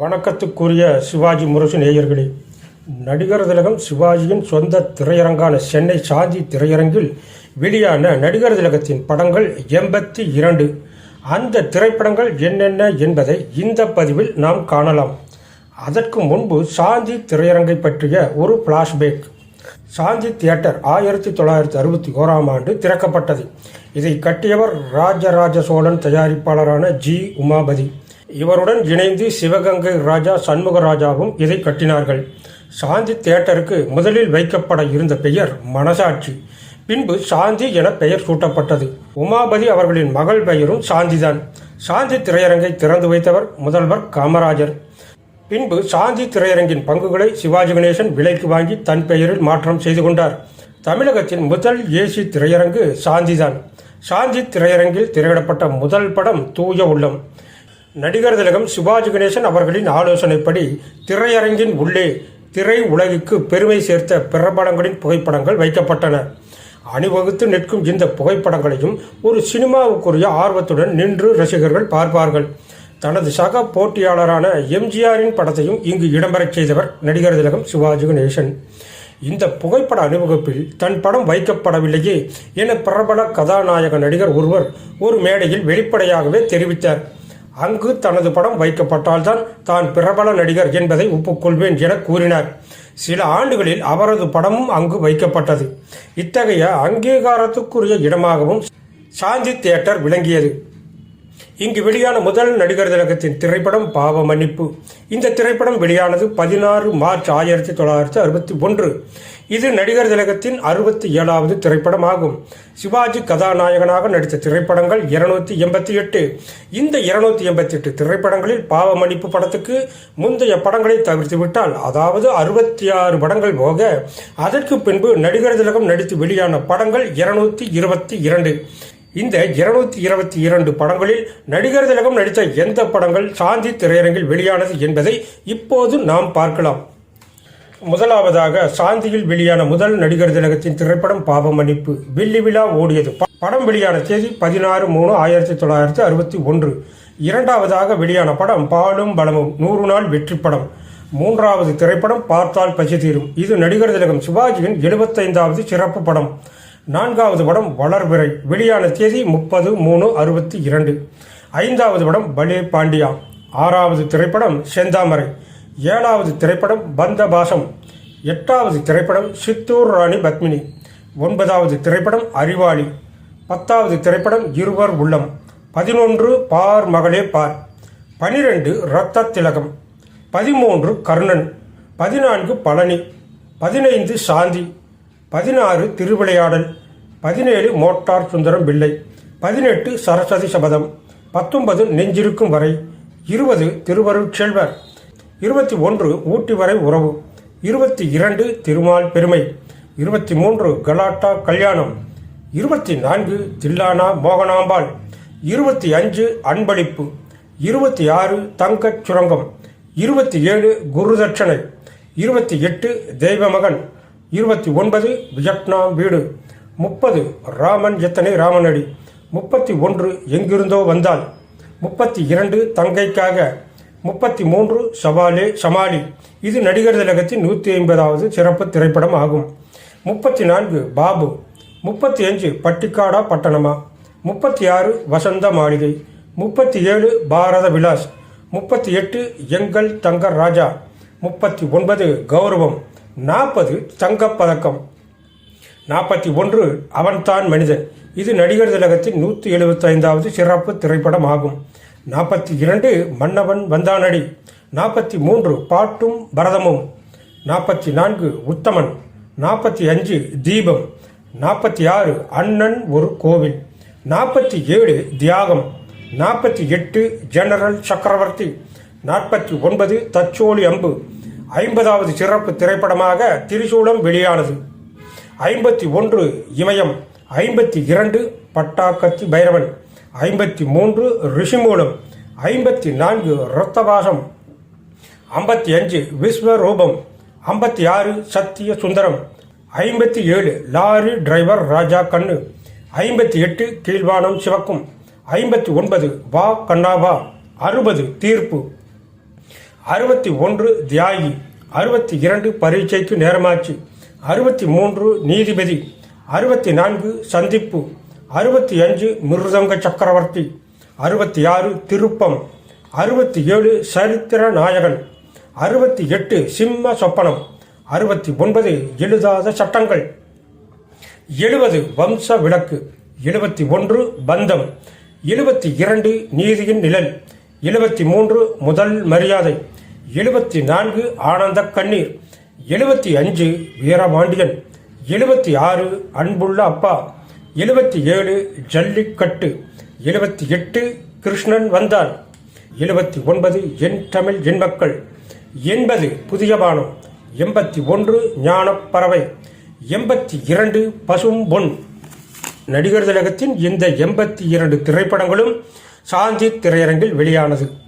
வணக்கத்துக்குரிய சிவாஜி முரசு நேயர்களே நடிகர் திலகம் சிவாஜியின் சொந்த திரையரங்கான சென்னை சாந்தி திரையரங்கில் வெளியான நடிகர் திலகத்தின் படங்கள் எண்பத்தி இரண்டு. அந்த திரைப்படங்கள் என்னென்ன என்பதை இந்த பதிவில் நாம் காணலாம். அதற்கு முன்பு சாந்தி திரையரங்கை பற்றிய ஒரு ஃப்ளாஷ்பேக் சாந்தி தியேட்டர் ஆயிரத்தி தொள்ளாயிரத்தி அறுபத்தி ஓராம் ஆண்டு திறக்கப்பட்டது. இதை கட்டியவர் ராஜராஜ சோழன் தயாரிப்பாளரான ஜி. உமாபதி. இவருடன் இணைந்து சிவகங்கை ராஜா சண்முகராஜாவும் இதை கட்டினார்கள். சாந்தி தியேட்டருக்கு முதலில் வைக்கப்பட இருந்த பெயர் மனசாட்சி. பின்பு சாந்தி என பெயர் சூட்டப்பட்டது. உமாபதி அவர்களின் மகள் பெயரும் சாந்திதான். சாந்தி திரையரங்கை திறந்து வைத்தவர் முதல்வர் காமராஜர். பின்பு சாந்தி திரையரங்கின் பங்குகளை சிவாஜி கணேசன் விலைக்கு வாங்கி தன் பெயரில் மாற்றம் செய்து கொண்டார். தமிழகத்தின் முதல் ஏசி திரையரங்கு சாந்திதான். சாந்தி திரையரங்கில் திரையிடப்பட்ட முதல் படம் தூய உள்ளம். நடிகர் திலகம் சிவாஜி கணேசன் அவர்களின் ஆலோசனைப்படி திரையரங்கின் உள்ளே திரை உலகிற்கு பெருமை சேர்த்த பிரபலங்களின் புகைப்படங்கள் வைக்கப்பட்டன. அணிவகுத்து நிற்கும் இந்த புகைப்படங்களையும் ஒரு சினிமாவுக்குரிய ஆர்வத்துடன் நின்று ரசிகர்கள் பார்ப்பார்கள். தனது சக போட்டியாளரான எம்ஜிஆரின் படத்தையும் இங்கு இடம்பெறச் செய்தவர் நடிகர் திலகம் சிவாஜி கணேசன். இந்த புகைப்பட அணிவகுப்பில் தன் படம் வைக்கப்படவில்லையே என பிரபல கதாநாயக நடிகர் ஒருவர் ஒரு மேடையில் வெளிப்படையாகவே தெரிவித்தார். அங்கு தனது படம் வைக்கப்பட்டால்தான் தான் பிரபல நடிகர் என்பதை ஒப்புக்கொள்வேன் என கூறினார். சில ஆண்டுகளில் அவரது படமும் அங்கு வைக்கப்பட்டது. இத்தகைய அங்கீகாரத்துக்குரிய இடமாகவும் சாந்தி தியேட்டர் விளங்கியது. இங்கு வெளியான முதல் நடிகர் திலகத்தின் திரைப்படம் பாவ மன்னிப்பு இந்த திரைப்படம் வெளியானது பதினாறு மார்ச் ஆயிரத்தி தொள்ளாயிரத்தி அறுபத்தி ஒன்று. இது நடிகர் திலகத்தின் அறுபத்தி ஏழாவது திரைப்படமாகும். சிவாஜி கதாநாயகனாக நடித்த திரைப்படங்கள் இருநூத்தி எண்பத்தி எட்டு. இந்த இருநூத்தி எண்பத்தி எட்டு திரைப்படங்களில் பாவ மன்னிப்பு படத்துக்கு முந்தைய படங்களை தவிர்த்துவிட்டால் அதாவது அறுபத்தி ஆறு படங்கள் போக அதற்கு பின்பு நடிகர் திலகம் நடித்து வெளியான படங்கள் இருநூத்தி இருபத்தி இரண்டு. இந்த இருநூத்தி இருபத்தி இரண்டு படங்களில் நடிகர் திலகம் நடித்த எந்த படங்கள் சாந்தி திரையரங்கில் வெளியானது என்பதை இப்போது நாம் பார்க்கலாம். முதலாவதாக சாந்தியில் வெளியான முதல் நடிகர் திலகத்தின் திரைப்படம் பாவமன்னிப்பு. வில்லி விழா ஓடியது. படம் வெளியான தேதி பதினாறு மூணு ஆயிரத்தி தொள்ளாயிரத்தி அறுபத்தி ஒன்று. இரண்டாவதாக வெளியான படம் பாலும் பலமும் நூறு நாள் வெற்றி படம். மூன்றாவது திரைப்படம் பார்த்தால் பசி தீரும். இது நடிகர் திலகம் சிவாஜியின் எழுபத்தைந்தாவது சிறப்பு படம். நான்காவது படம் வளர்பிறை. வெளியான தேதி முப்பது மூணு அறுபத்தி இரண்டு. ஐந்தாவது படம் பலே பாண்டியா. ஆறாவது திரைப்படம் செந்தாமரை. ஏழாவது திரைப்படம் பந்தபாசம். எட்டாவது திரைப்படம் சித்தூர் ராணி பத்மினி. ஒன்பதாவது திரைப்படம் அறிவாளி. பத்தாவது திரைப்படம் இருவர் உள்ளம். பதினொன்று பார் மகளே பார். பனிரெண்டு இரத்த திலகம். பதிமூன்று கர்ணன். பதினான்கு பழனி. பதினைந்து சாந்தி. பதினாறு திருவிளையாடல் பதினேழு மோட்டார் சுந்தரம் பிள்ளை பதினெட்டு சரஸ்வதி சபதம் பத்தொன்பது நெஞ்சிருக்கும் வரை இருபது திருவருட்செல்வர் இருபத்தி ஒன்று ஊட்டி வரை உறவு இருபத்தி இரண்டு திருமால் பெருமை இருபத்தி மூன்று கலாட்டா கல்யாணம் இருபத்தி நான்கு தில்லானா மோகனாம்பாள் இருபத்தி அஞ்சு அன்பளிப்பு இருபத்தி ஆறு தங்கச் சுரங்கம் இருபத்தி ஏழு குருதட்சணை இருபத்தி எட்டு தெய்வமகன் இருபத்தி ஒன்பது வியட்நாம் வீடு. முப்பது ராமன் எத்தனை ராமனடி. முப்பத்தி ஒன்று எங்கிருந்தோ வந்தால் முப்பத்தி இரண்டு தங்கைக்காக. முப்பத்தி மூன்று சவாலே சமாளி. இது நடிகர் திலகத்தின் நூற்றி ஐம்பதாவது சிறப்பு திரைப்படம் ஆகும். முப்பத்தி நான்கு பாபு. முப்பத்தி அஞ்சு பட்டிக்காடா பட்டணமா. முப்பத்தி ஆறு வசந்த மாளிகை. முப்பத்தி ஏழு பாரத விலாஸ். முப்பத்தி எட்டு எங்கள் தங்க ராஜா. முப்பத்தி ஒன்பது கௌரவம். நாற்பது தங்கப்பதக்கம் நாற்பத்தி ஒன்று அவன்தான் மனிதன். இது நடிகர் திலகத்தின் நூற்றி எழுபத்தைந்தாவது சிறப்பு திரைப்படம் ஆகும் நாற்பத்தி இரண்டு மன்னவன் வந்தானடி நாற்பத்தி மூன்று பாட்டும் பரதமும். நாற்பத்தி நான்கு உத்தமன். நாற்பத்தி அஞ்சு தீபம். நாற்பத்தி ஆறு அண்ணன் ஒரு கோவில். நாற்பத்தி ஏழு தியாகம். நாற்பத்தி எட்டு ஜெனரல் சக்கரவர்த்தி. நாற்பத்தி ஒன்பது தச்சோலி அம்பு. ஐம்பதாவது சிறப்பு திரைப்படமாக திரிசூலம் வெளியானது. ஐம்பத்தி ஒன்று இமயம் ஐம்பத்தி இரண்டு பட்டாக்கத்தி பைரவன் ஐம்பத்தி மூன்று ரிஷிமூலம் ஐம்பத்தி நான்கு இரத்தவாசம் ஐம்பத்தி அஞ்சு விஸ்வரூபம் ஐம்பத்தி ஆறு சத்திய சுந்தரம் ஐம்பத்தி ஏழு லாரி டிரைவர் ராஜா கண்ணு ஐம்பத்தி எட்டு கீழ்வானம் சிவக்கும் ஐம்பத்தி ஒன்பது வா கண்ணா வா அறுபது தீர்ப்பு. அறுபத்தி ஒன்று தியாகி அறுபத்தி இரண்டு பரீட்சைக்கு நேரமாச்சு அறுபத்தி மூன்று நீதிபதி அறுபத்தி நான்கு சந்திப்பு அறுபத்தி அஞ்சு மிருதங்க சக்கரவர்த்தி அறுபத்தி ஆறு திருப்பம் அறுபத்தி ஏழு சரித்திர நாயகன் அறுபத்தி எட்டு சிம்ம சொப்பனம் அறுபத்தி ஒன்பது எழுதாத சட்டங்கள். எழுபது வம்ச விளக்கு எழுபத்தி ஒன்று பந்தம் எழுபத்தி இரண்டு நீதியின் நிழல் எழுபத்தி மூன்று முதல் மரியாதை எழுபத்தி நான்கு ஆனந்த கண்ணீர். எழுபத்தி அஞ்சு வீரபாண்டியன். எழுபத்தி ஆறு அன்புள்ள அப்பா. எழுபத்தி ஏழு ஜல்லிக்கட்டு. எழுபத்தி எட்டு கிருஷ்ணன் வந்தான். எழுபத்தி ஒன்பது என் தமிழ் என் மக்கள் எண்பது புதிய பானம். எண்பத்தி ஒன்று ஞானப் பறவை. எண்பத்தி இரண்டு பசும் பொன். நடிகர் திலகத்தின் இந்த எண்பத்தி இரண்டு திரைப்படங்களும் சாந்தி திரையரங்கில் வெளியானது.